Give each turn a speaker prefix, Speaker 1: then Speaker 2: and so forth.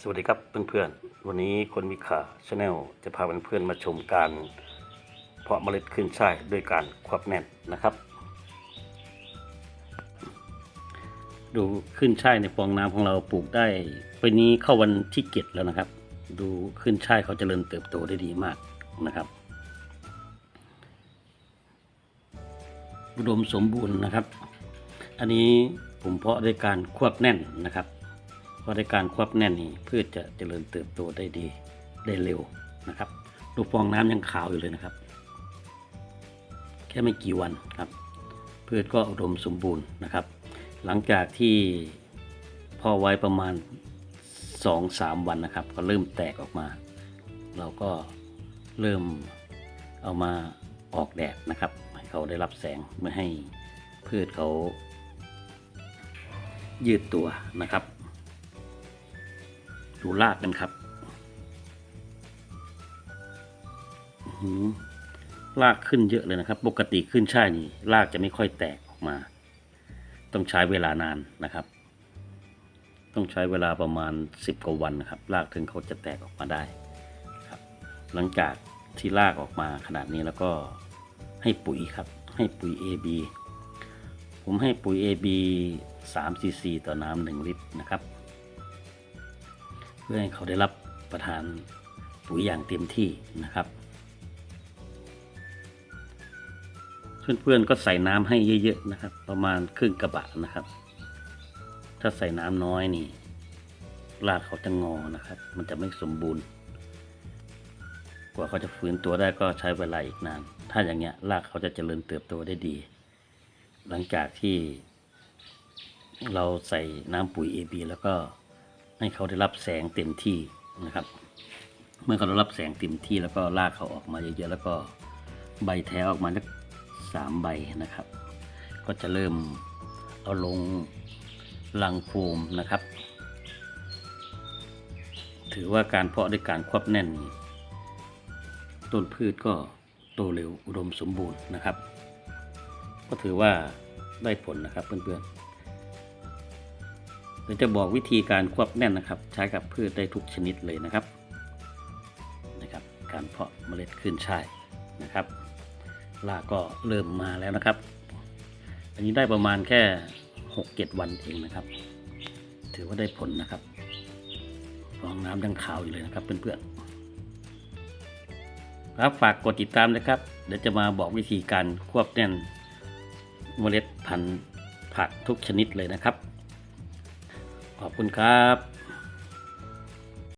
Speaker 1: สวัสดีครับเพื่อนๆ วันนี้คนมีขาชาแนลจะพาเพื่อนๆมาชมการ เพาะเมล็ดขึ้นช่ายด้วยการควักแน่นนะครับ ดูขึ้นช่ายในฟองน้ำของเราปลูกได้ปีนี้เข้าวันที่เจ็ดแล้วนะครับ ดูขึ้นช่ายเขาเจริญเติบโตได้ดีมากนะครับอุดมสมบูรณ์นะครับ อันนี้ผมเพาะด้วยการควบแน่นนะครับ พราะในการควบแน่นนี่พืชจะเจริญเติบโตได้ดีได้เร็วนะครับดูฟองน้ำยังขาวอยู่เลยนะครับ แค่ไม่กี่วันครับ พืชก็อุดมสมบูรณ์นะครับ หลังจากที่พ่อไว้ประมาณ 2-3 วันนะครับ ก็เริ่มแตกออกมา เราก็เริ่มเอามาออกแดดนะครับให้เขาได้รับแสงเมื่อให้พืชเขายืดตัวนะครับ ดูรากกันครับอื้อหือรากขึ้นเยอะเลยนะครับ ปกติขึ้นช่ายนี่รากจะไม่ค่อยแตกออกมา ต้องใช้เวลานานนะครับ ต้องใช้เวลาประมาณ 10กว่าวันนะครับรากถึงเขาจะแตกออกมาได้ครับ หลังจากที่รากออกมาขนาดนี้แล้วก็ให้ปุ๋ยครับ ให้ปุ๋ย AB ผมให้ปุ๋ย AB 3 cc ต่อน้ำ1ลิตรนะครับ เพื่อให้เขาได้รับประทานปุ๋ยอย่างเต็มที่นะครับ เพื่อนๆก็ใส่น้ำให้เยอะๆนะครับ ประมาณครึ่งกระบะนะครับ ถ้าใส่น้ำน้อยนี่รากเขาจะงอนะครับ มันจะไม่สมบูรณ์ กว่าเขาจะฟื้นตัวได้ก็ใช้เวลาอีกนาน ถ้าอย่างเงี้ยรากเขาจะเจริญเติบโตได้ดี หลังจากที่เราใส่น้ำปุ๋ย AB แล้วก็ ให้เขาได้รับแสงเต็มที่นะครับ เมื่อเขาได้รับแสงเต็มที่แล้วก็ลากเขาออกมาเยอะๆแล้วก็ใบแท้ออกมาสักสามใบนะครับ ก็จะเริ่มเอาลงลังโฟมนะครับ ถือว่าการเพาะด้วยการควบแน่น ต้นพืชก็โตเร็วอุดมสมบูรณ์นะครับ ก็ถือว่าได้ผลนะครับเพื่อนๆ เดี๋ยวจะบอกวิธีการควบแน่นนะครับ ใช้กับพืชได้ทุกชนิดเลยนะครับนะครับ การเพาะเมล็ดขึ้นช่ายนะครับรากก็เริ่มมาแล้วนะครับ อันนี้ได้ประมาณแค่หกเจ็ดวันเองนะครับ ถือว่าได้ผลนะครับฟองน้ำยังขาวอยู่เลยนะครับเพื่อนๆครับฝากกดติดตามนะครับ เดี๋ยวจะมาบอกวิธีการควบแน่นเมล็ดพันธุ์ผักทุกชนิดเลยนะครับ ขอบคุณครับ